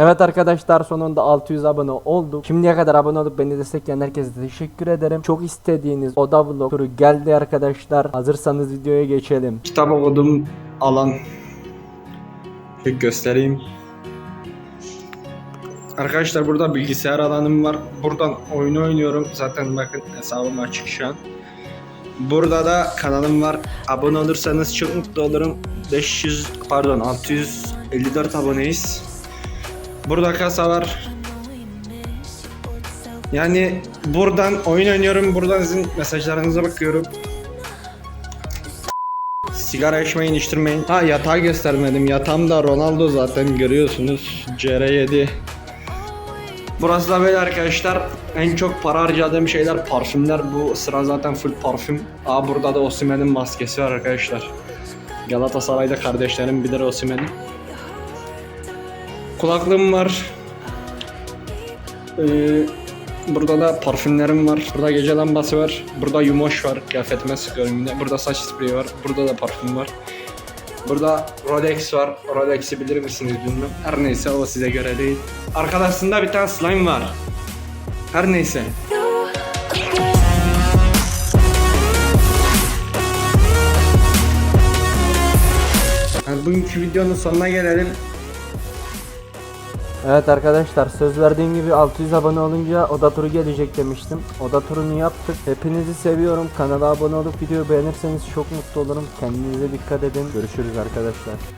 Evet arkadaşlar sonunda 600 abone olduk. Şimdiye kadar abone olup beni destekleyen herkese teşekkür ederim. Çok istediğiniz oda vlog turu geldi arkadaşlar. Hazırsanız videoya geçelim. Kitap okuduğum alan. Bir göstereyim. Arkadaşlar burada bilgisayar alanım var. Buradan oyun oynuyorum. Zaten bakın hesabım açık şu an. Burada da kanalım var. Abone olursanız çok mutlu olurum. 500 pardon 654 aboneyiz. Burada kasa var. Yani buradan oyun oynuyorum. Buradan sizin mesajlarınıza bakıyorum. Sigara içmeyin, içtirmeyin. Ha yatağı göstermedim. Yatağım da Ronaldo zaten görüyorsunuz. CR7. Burası da böyle arkadaşlar. En çok para harcadığım şeyler parfümler. Bu sıra zaten full parfüm. Aa burada da Osimhen'in maskesi var arkadaşlar. Galatasaray'da kardeşlerim bilir Osimhen'i. Kulaklığım var. Ee, burada da parfümlerim var. Burada gece lambası var. Burada yumoş var. Kıyafetime sıkıyorum yine. Burada saç spreyi var. Burada da parfüm var. Burada Rolex var. Rolex'i bilir misiniz bilmem. Her neyse o size göre değil. Arkadaşında bir tane slime var. Her neyse. Yani bugünkü videonun sonuna gelelim. Evet arkadaşlar söz verdiğim gibi 600 abone olunca oda turu gelecek demiştim. Oda turunu yaptık. Hepinizi seviyorum. Kanala abone olup videoyu beğenirseniz çok mutlu olurum. Kendinize dikkat edin. Görüşürüz arkadaşlar.